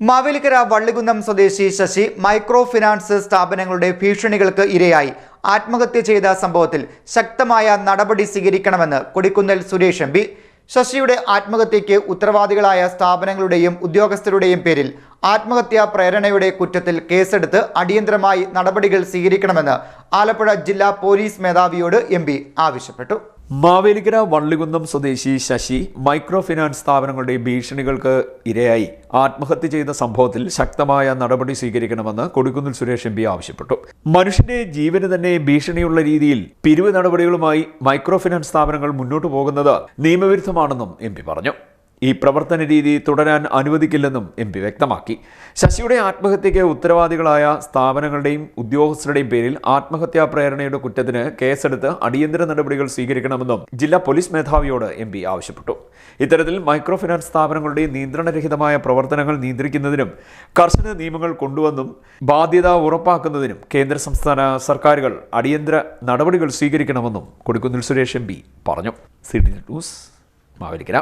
മാവേലിക്കര വള്ളികുന്നം സ്വദേശി Sasi micro finance സ്ഥാപനങ്ങളുടെ ഭീഷണികൾക്ക് ഇരയായി. ആത്മഹത്യ ചെയ്ത സംഭവത്തിൽ ശക്തമായ നടപടി സ്വീകരിക്കണമെന്ന് കൊടിക്കുന്നിൽ സുരേഷ് എം ശശിയുടെ ആത്മഹത്യയ്ക്ക് ഉത്തരവാദികളായ സ്ഥാപനങ്ങളുടെയും ഉദ്യോഗസ്ഥരുടെയും പേരിൽ ആത്മഹത്യാ പ്രേരണയുടെ കുറ്റത്തിൽ കേസെടുത്ത് അടിയന്തരമായി നടപടികൾ സ്വീകരിക്കണമെന്ന് ആലപ്പുഴ ജില്ലാ പോലീസ് മേധാവിയോട് എം ആവശ്യപ്പെട്ടു. മാവേലിക്കര വള്ളികുന്നം സ്വദേശി ശശി മൈക്രോ ഫിനാൻസ് സ്ഥാപനങ്ങളുടെ ഭീഷണികൾക്ക് ഇരയായി. ആത്മഹത്യ ചെയ്ത സംഭവത്തിൽ ശക്തമായ നടപടി സ്വീകരിക്കണമെന്ന് കൊടിക്കുന്നിൽ സുരേഷ് എം പി ആവശ്യപ്പെട്ടു. മനുഷ്യന്റെ ജീവന് തന്നെ ഭീഷണിയുള്ള രീതിയിൽ പിരിവ് നടപടികളുമായി മൈക്രോ ഫിനാൻസ് സ്ഥാപനങ്ങൾ മുന്നോട്ടു പോകുന്നത് നിയമവിരുദ്ധമാണെന്നും എം പറഞ്ഞു. ഈ പ്രവർത്തന രീതി തുടരാൻ അനുവദിക്കില്ലെന്നും എം പി വ്യക്തമാക്കി. ശശിയുടെ ആത്മഹത്യയ്ക്ക് ഉത്തരവാദികളായ സ്ഥാപനങ്ങളുടെയും ഉദ്യോഗസ്ഥരുടെയും പേരിൽ ആത്മഹത്യാ പ്രേരണയുടെ കുറ്റത്തിന് കേസെടുത്ത് അടിയന്തര നടപടികൾ സ്വീകരിക്കണമെന്നും ജില്ലാ പോലീസ് മേധാവിയോട് എം പി ആവശ്യപ്പെട്ടു. ഇത്തരത്തിൽ മൈക്രോ ഫിനാൻസ് സ്ഥാപനങ്ങളുടെ നിയന്ത്രണരഹിതമായ പ്രവർത്തനങ്ങൾ നിയന്ത്രിക്കുന്നതിനും കർശന നിയമങ്ങൾ കൊണ്ടുവന്നും ബാധ്യത ഉറപ്പാക്കുന്നതിനും കേന്ദ്ര സംസ്ഥാന സർക്കാരുകൾ അടിയന്തര നടപടികൾ സ്വീകരിക്കണമെന്നും കൊടിക്കുന്നിൽ സുരേഷ് എം പി പറഞ്ഞു. C T news Mavelikkara.